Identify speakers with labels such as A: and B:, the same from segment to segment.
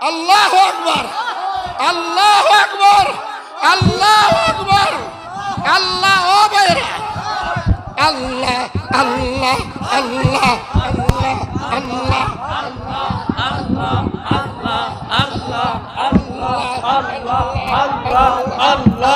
A: আল্লাহ আকবর আল্লাহ আকবর আল্লাহ আকবর আল্লাহ ও বাইরা আল্লাহ আল্লাহ আল্লাহ।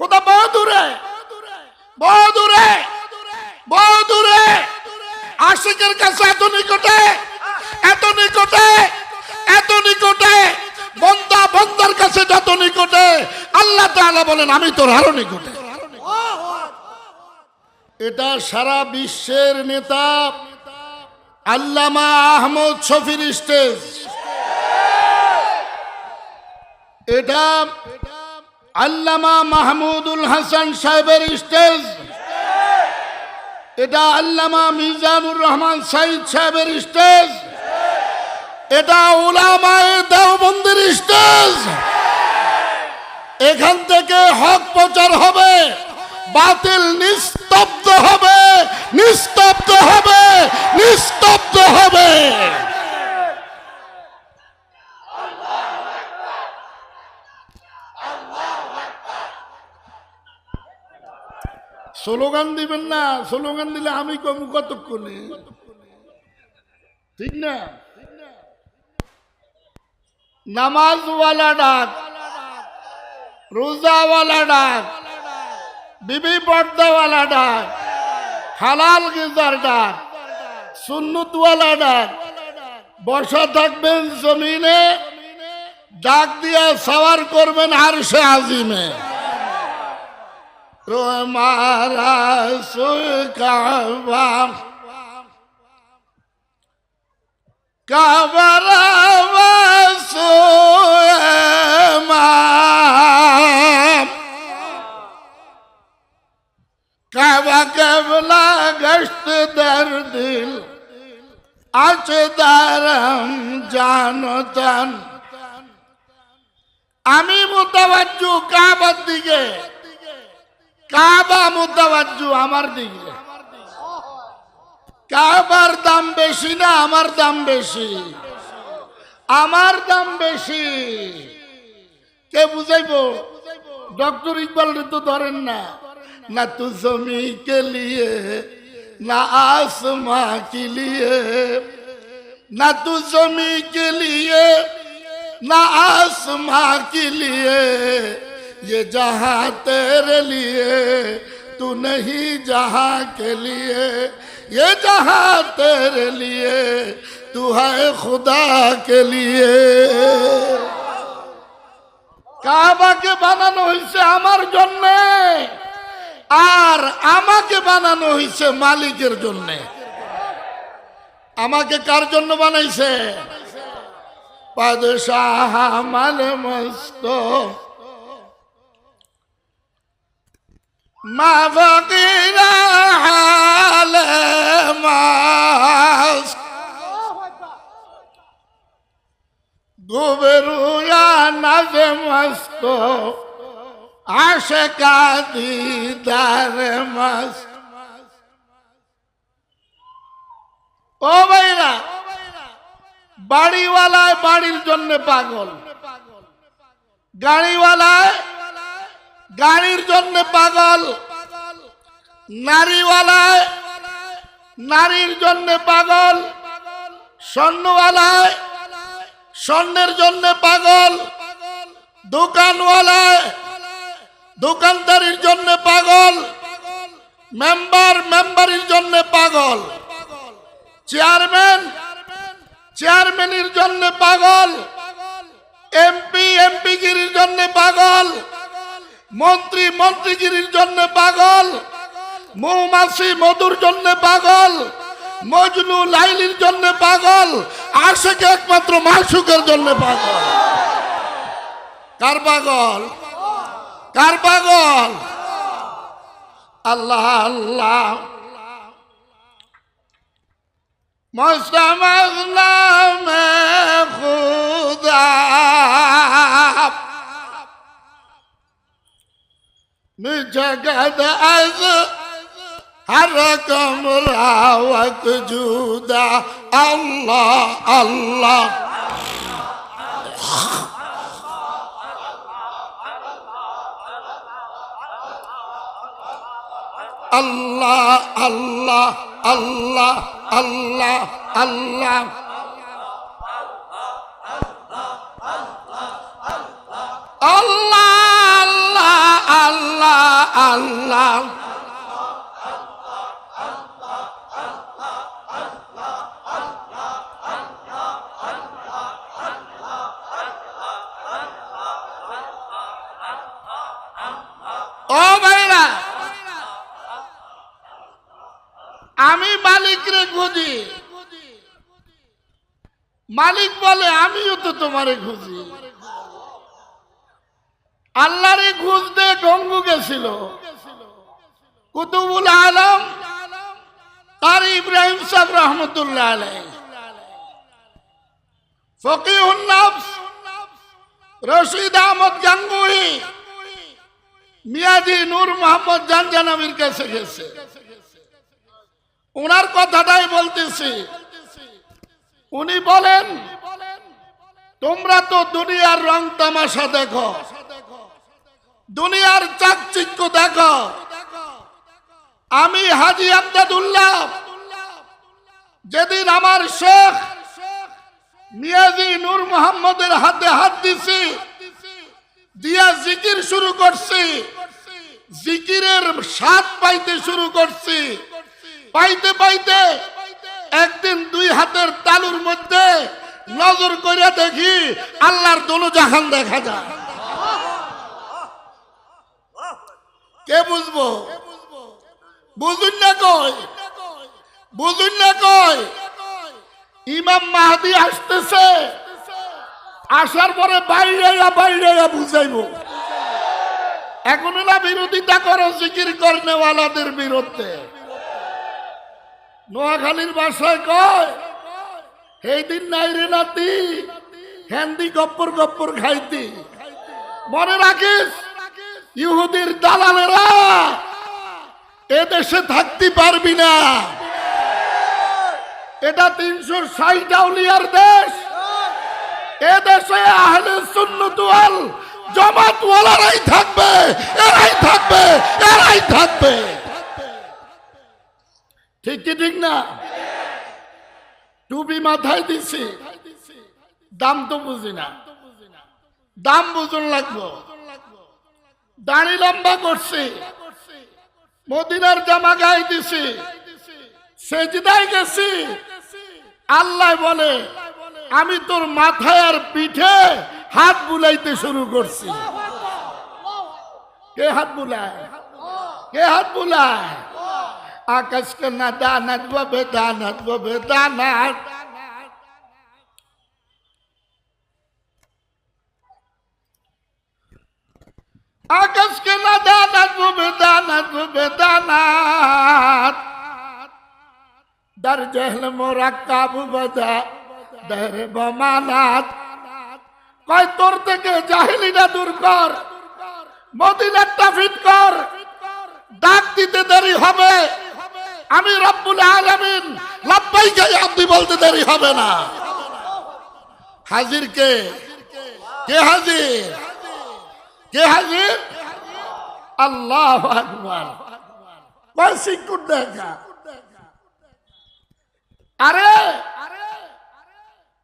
A: खुदा बहुत दूर है बहुत दूर है बहुत दूर है আশিকের কাছে এত নিকটে এত নিকটে এত নিকটে বন্দা বন্দার কাছে যত নিকটে আল্লাহ তাআলা বলেন আমি তোর আরো নিকটে এটা সারা বিশ্বের নেতা আল্লামা আহমদ শফির স্টেজ এটা আল্লামা মাহমুদুল হাসান সাহেবের স্টেজ। এটা আল্লামা মিজানুর রহমান সাইদ সাহেবের স্টেজ। এটা ওলামায়ে দেওবন্দির স্টেজ। এখান থেকে হক প্রচার হবে, বাতিল নিস্তব্ধ হবে নিস্তব্ধ হবে নিস্তব্ধ হবে। স্লোগান দিবেন না, স্লোগান দিলে আমি কম কতক্ষণে? ঠিক না? নামাজওয়ালা ডাক, রোজাওয়ালা ডাক, বিবি পর্দাওয়ালা ডাক, হালাল গিজার ডাক, সুন্নতওয়ালা ডাক বসা থাকবেন জমিনে, ডাক দিয়ে সওয়ার করবেন আর সে আজিমে। তোমারা সুকাবা কাবারা কাবা কেবলা গস্ত দর দিল আছে দারম আমি মোতাবাজ্জু কাবার দিকে কাবা মুদাবাজু আমার দিকে। কাবার দাম বেশি না, আমার দাম বেশি। আমার দাম বেশি। কে বুঝাইব? ডক্টর ইকবাল তো ধরেন না। না তু জমি কে লিয়ে না আসমা কে লিয়ে না তু জমি কে লিয়ে না আসমা কে লিয়ে ये जहां तेरे लिए तू नहीं जहां के लिए ये जहां तेरे लिए तू है खुदा के लिए কাবাকে বানানো হয়েছে আমার জন্য আর আমাকে বানানো হয়েছে মালিকের জন্য আমাকে কার জন্য বানাইছে পাদশাহ মাল মস্ত মা ফকিরা হাল মাস্ত গোবরুয়া নাজে মস্ত, আশেকা দিদার মস্ত। ও ভাইরা, বাড়িওয়ালায় বাড়ির জন্য পাগল, গাড়িওয়ালায় গাড়ির জন্য পাগল। নারীওয়ালায় নারীর জন্য পাগল। স্বর্ণওয়ালায় স্বর্ণের জন্য পাগল। দোকানওয়ালায় দোকানদারির জন্য পাগল। মেম্বার মেম্বারির জন্য পাগল। চেয়ারম্যান চেয়ারম্যানের জন্য পাগল। এমপি এমপিগিরির জন্য পাগল। মন্ত্রী মন্ত্রীগিরির জন্য পাগল মৌমাসি মধুর জন্য পাগল, মজনু লাইলির জন্য পাগল আর সেকে একমাত্র মাসুকের জন্য পাগল। কার পাগল? কার পাগল? আল্লাহ আল্লাহ। মোস্তাম جگد از حرکم راوت جودا. الله الله. الله الله الله الله الله. الله. আল্লাহ আল্লাহ। আমি মালিকরে খুঁজি। মালিক বলে আমিও তো তোমারে খুঁজি। আল্লাহরে খুঁজতে গঙ্গু গেছিল। কুতুবুল আলম, তার ইব্রাহিম সাহেব রহমতুল্লাহ আলাই নফস, রশিদ আহমদ গাঙ্গুহি, মিয়াজি নূর মোহাম্মদ জানজানাবির কাছে গেছে। ওনার কথাটাই বলতেছি। উনি বলেন, তোমরা তো দুনিয়ার রং তামাশা দেখো। দুনিয়ার চাকচিক্য দেখো। আমি হাজি আব্দাদুল্লাহ। যেদিন আমার শেখ মিয়াজি নূর মোহাম্মদের হাতে হাত দিছি, দিয়া জিকির শুরু করছি, জিকিরের স্বাদ পাইতে শুরু করছি। পাইতে পাইতে একদিন দুই হাতের তালুর মধ্যে নজর করিয়া দেখি আল্লাহর দোনো জাহান দেখা যায়। কে বুঝব? বুঝুন না কই? বুঝুন না কই? ইমাম মাহাদি আসতেছে। আসার পরে বাইরে বাইরে বুঝাইব। এখন না বিরোধিতা করো, জিকির কর্নেওয়ালাদের বিরুদ্ধে। নোয়াখালীর বাসায় কয় সেই দিন নাই রে নাতি হ্যান্দি গপ্পর গপ্পর খাইতি। মনে রাখিস ইহুদির দালালেরা, এদেশে থাকতে পারবি না। এটা তিনশো ষাট আউলিয়ার দেশ। এদেশে আহলে সুন্নতুয়াল জমাতওয়ালারাই থাকবে, এরাই থাকবে এরাই থাকবে। ঠিক কি ঠিক না? টুপি মাথায় দিছি, দাম তো বুঝি না। দাম বুঝুন লাগবো। দাড়ি লম্বা করছি। মদিনার জামা গায়ে দিছি। সেজদায় গেছি। আল্লাহ বলে, আমি তোর মাথায় আর পিঠে হাত বুলাইতে শুরু করছি। কে হাত বুলায়? কে হাত বুলায়? আকাশকে না দানাত ববে দানাত ববে দানাত আকাশকে না দানাত ববে দানাত ববে দানাত در جهل مرکب بده در বমানাত কয় তোর থেকে জাহিলিটা দূর কর মদিনাটা ফিট কর ডাক দিতে দেরি হবে আমি রব্বুল আলামিন লাব্বাই গায়ে আপনি বলতে দেরি হবে না হাজির কে কে হাজির কে হাজির? আল্লাহ দেখা। আরে,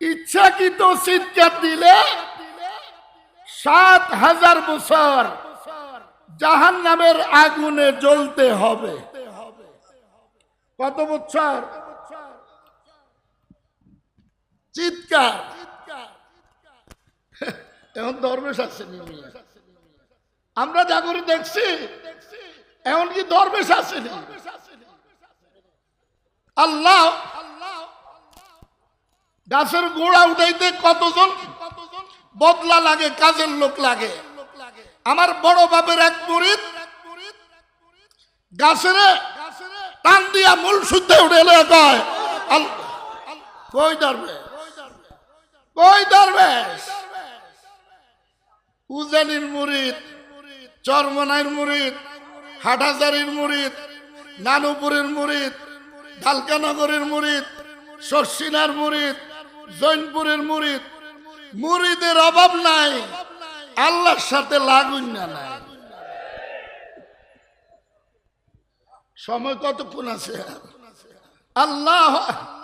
A: ইচ্ছাকৃত চিৎকার দিলে সাত হাজার বছর জাহান নামের আগুনে জ্বলতে হবে। কত বছর? চিৎকার। এখন দরবেশ আসেনি আমরা জাগরে দেখছি এমন কি দরবেশ আসেনি আল্লাহ গাছের গোড়া উঠাইতে কতজন বদলা লাগে, কাজের লোক লাগে। আমার বড় বাপের এক মুরিদ গাছের টান দিয়া মূল শুদ্ধে উঠে কয় কই ধরবে কই ধরবে উজানির মুরিদ চরমনাইর মুরিদ, হাটহাজারির মুরিদ, নানুপুরের মুরিদ, ঢালকানগরের মুরিদ শর্ষিনার মুরিদ, জৈনপুরের মুরিদ। মুরিদের অভাব নাই, আল্লাহর সাথে লাগুন না নাই। সময় কতক্ষণ আছে? আল্লাহ,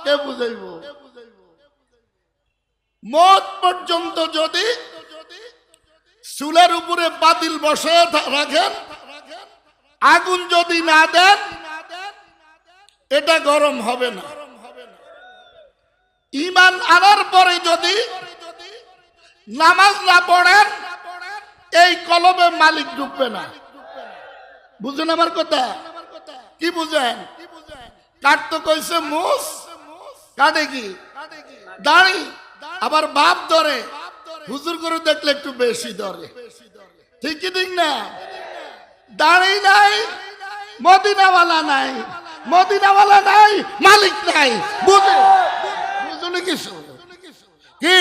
A: কে বুঝাইব? মত পর্যন্ত যদি চুলের উপরে বাতিল বসে রাখেন। আগুন যদি না দেন, এটা গরম হবে না। ইমান আনার পরে যদি নামাজ না পড়েন, এই কলমে মালিক ঢুকবে না। বুঝেন আমার কথা? কি বুঝেন? কাটতো কইছে মুস কাটে কি? দাড়ি। আবার বাপ ধরে। হুজুর করে দেখলে একটু বেশি ধরে। ঠিক কি না? দাঁড়ি নাই, মদিনাওয়ালা নাই মদিনাওয়ালা নাই, মালিক নাই, বুঝে? বুঝলি কিছু কি?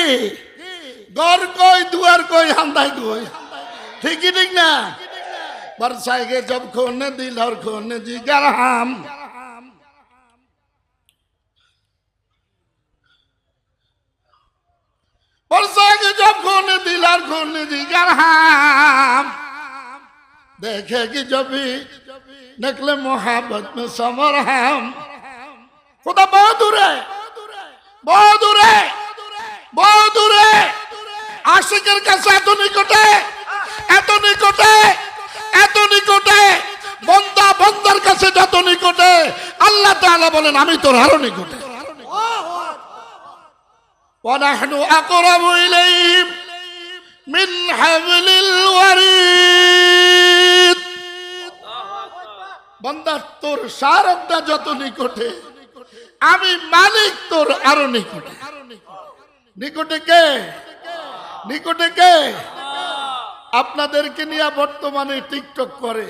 A: গর কই, দুয়ার কই, হান্দাই কই? ঠিকই ঠিক না? বর্ষায় গে জব খোনে দিল খোনে, জিগার হাম। দেখে কি জবি? দেখলে कि जब भी निकले मोहब्बत में समर আশিকের কাছে এত নিকটে এত নিকটে এত নিকটে, বন্দা বন্দার কাছে যত নিকটে, আল্লাহ তালা বলেন, আমি তোর আরও নিকটে। ওয়া নাহনু আকরাবু من حبل الوريد বন্দা তোর সারকটা যত নিকটে আমি মালিক তোর আরো নিকটে নিকটে কে নিকটে কে আপনাদেরকে নিয়ে বর্তমানে টিকটক করে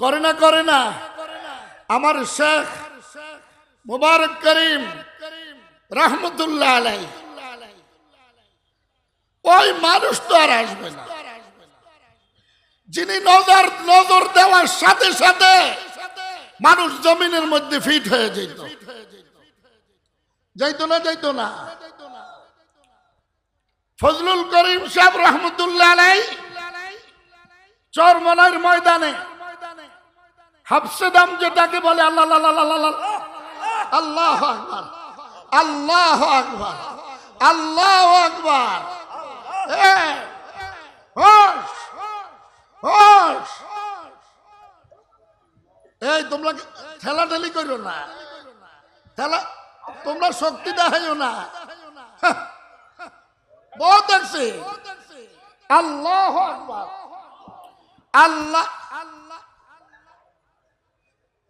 A: করে না করে না আমার শেখ মুবারক করিম রহমতুল্লাহ আলাই ওই মানুষ তো আর আসবে না। যিনি নজর নজর দেওয়ার সাথে সাথে মানুষ জমিনের মধ্যে ফিট হয়ে যেত। যাইতো না যাইতো না। ফজলুল করিম সাহেব রহমতুল্লাহ চরমনার ময়দানে হাফসেদাম যেটাকে বলে আল্লাহ আল্লাহ আকবার আল্লাহ আকবার আল্লাহ আকবার। এই, হোশ, হোশ। এই তোমরা ঠেলাঠেলি করো না ঠেলা তোমরা শক্তি দেখাইও না বহুত দেখছি আল্লাহ আকবার अल्लाह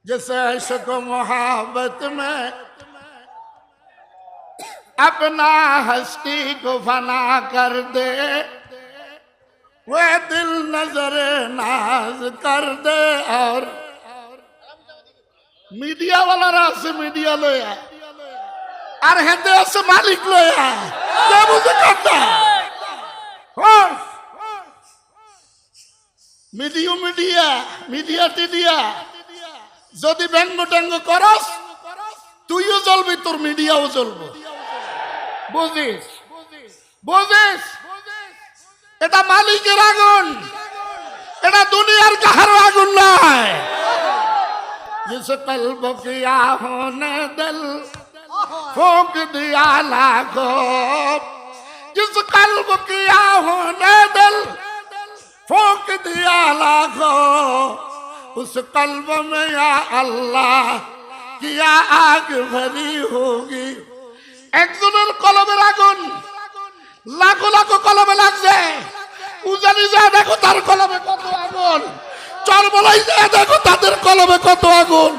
A: जैसे इश्क मोहब्बत में अपना हस्ती को फना कर दे वे दिल नजर नाज कर दे और मीडिया वाला रास मीडिया लोया আর হেঁটে আছে মালিক লয়া কে বুঝে কথা হোস মিডিয়া মিডিয়া মিডিয়া টিডিয়া যদি ব্যঙ্গ ট্যাঙ্গ করস তুইও জ্বলবি তোর মিডিয়াও জ্বলবো বুঝিস বুঝিস এটা মালিকের আগুন এটা দুনিয়ার কাহার আগুন নয় जिस कल्ब किया होने दिल फूक दिया लाखों जिस कल्ब किया होने दिल फूक दिया लाखों उस कल्ब में या अल्लाह किया आग भरी होगी একজনের কলমের আগুন, লাখো লাখো কলমে লাগছে। উজানি যা, দেখো তার কলমে কত আগুন। চরমলাই যা, দেখো তাদের কলমে কত আগুন।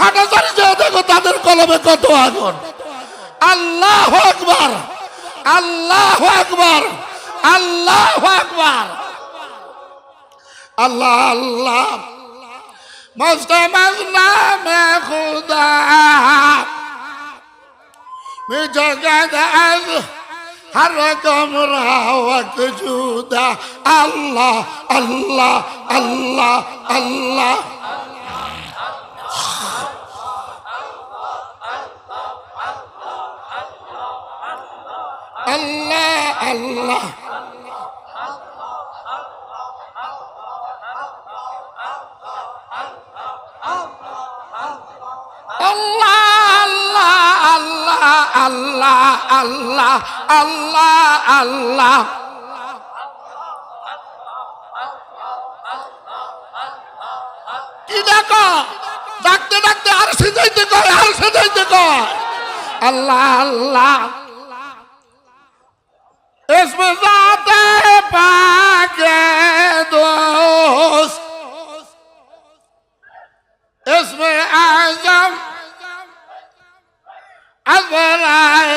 A: হাটাচারি যা, দেখো তাদের কলমে কত আগুন। আল্লাহ একবার আল্লাহ একবার আল্লাহ একবার আল্লাহ আল্লাহ। মজতে মজনা মে খুদা مجقد عذ حرك امرها وكجودا الله الله الله الله. الله الله. الله. আল্লাহ আল্লাহ আল্লাহ আল্লাহ আল্লাহ কি দেখো ডাকতে ডাকতে আর সেজাইতে কয় আর সেজাইতে কয় আল্লাহ আল্লাহ इसमें जाते पाके আজরায়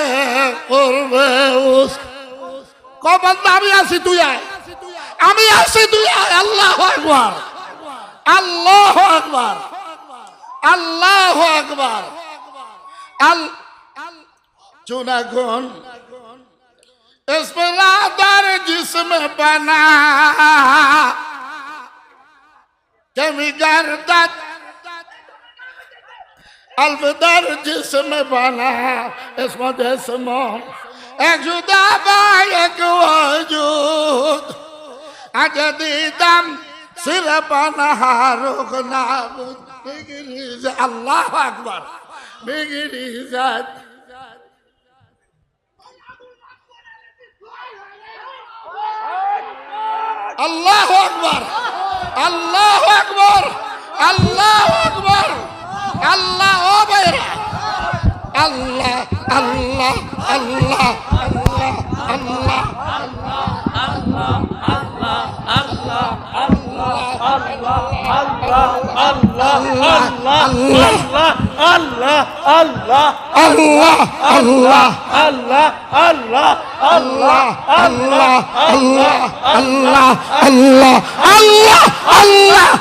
A: করবে উস কখন আমি আছি তুই আয় আমি আছি তুই আয় আল্লাহ আকবার আল্লাহ আকবার আল্লাহ আকবার আল চুনা গুন इसमें लादर जिसम बना कमी गर्दत अलबदर जिसम बना इसम जिसम एक जुदा एक वजूद अजदी दम सिर बना रुख नाबुद बिगड़ी अल्लाह अकबर बिगड़ी जात अल्लाह अकबर अल्लाह अकबर अल्लाह अकबर আল্লাহ ও বাইরা আল্লাহ আল্লাহ আল্লাহ আল্লাহ আল্লাহ আল্লাহ আল্লাহ আল্লাহ আল্লাহ আল্লাহ আল্লাহ আল্লাহ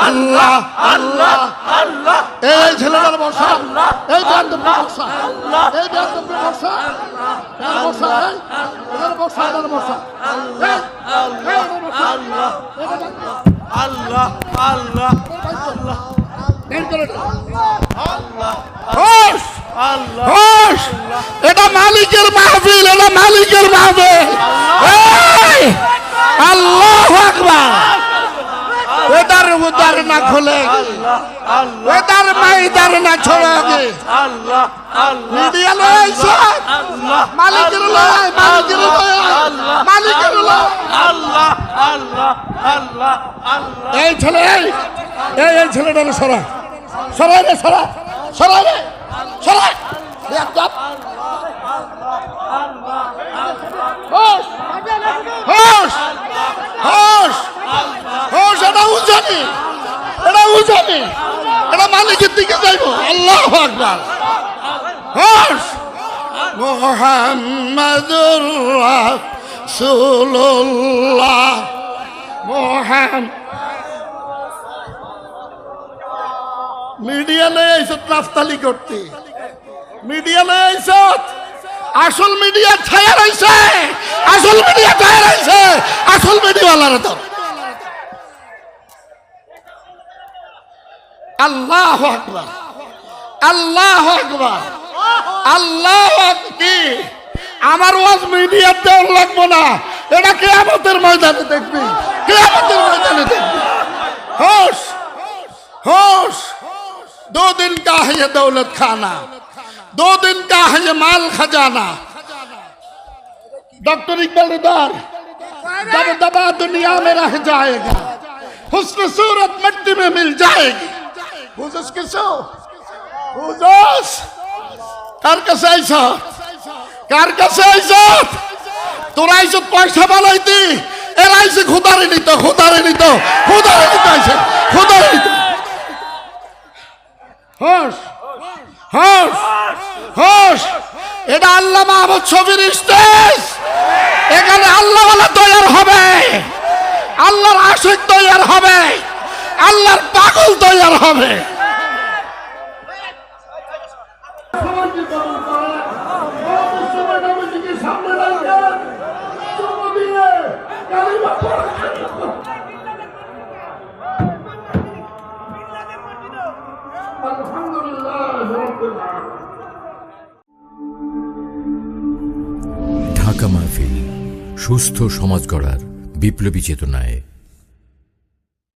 A: আল্লাহ আল্লাহ আল্লাহ। এই ছেলেটার বর্ষা এই বেয়ান্ত বর্ষা এই বেয়ান্ত বর্ষা তার বর্ষা
B: তার
A: বর্ষা এটা মালিকের মা খোলে। এদার মাইদার না ছড়াগে
B: আল্লাহ আল্লাহ
A: মিডিয়া লয়
B: আল্লাহ
A: মালিকের লয় মালিকের লয় মালিকের লয়।
B: আল্লাহ আল্লাহ আল্লাহ আল্লাহ।
A: এই ছেলে এই এই এই ছেলেটা সরা। রে সরা। রে একদম এটা উজানি এটা উজানি। এটা মালিকের দিকে যাইব। আল্লাহ আকবার। মোহাম্মদুর রাসূলুল্লাহ। মোহাম্মদ মিডিয়া লয়ে আইসত রাফতালি করতে। মিডিয়া লয়ে আইসত আসল মিডিয়া ছায়া রইছে আসল মিডিয়া ছায়া রইছে আসল মিডিয়াওয়ালারা তো আল্লাহ আকবার আল্লাহ আকবার আল্লাহ আক- কি আমার ওয়াজ মিডিয়ার দেওয়ার লাগবো না এটা কেয়ামতের ময়দানে দেখবি কেয়ামতের ময়দানে দেখবি হোশ होश दो दिन का है ये दौलत खाना दो दिन का है ये माल खजाना डॉक्टर इकबाल रिदार जब दबा दुनिया में रह जाएगा हुस्न सूरत मिट्टी में मिल जाएगी বুঝোস কিছু? বুঝোস? কার কাছে আইছ? কার কাছে আইস তোরা আইস পয়সা বানাইতি। এরা আইসে খুদারে নিত খুদারে নিত খুদারে নিত আইসে খুদারে নিত। হস হস হস। এটা আল্লাহ মাহমুদ ছবির স্টেজ এখানে আল্লাহ তৈরি হবে। আল্লাহর আশিক তৈরি হবে। আল্লাহর পাগল তৈরি হবে।
C: ঢাকা মাহফিল সুস্থ সমাজ গড়ার বিপ্লবী চেতনায়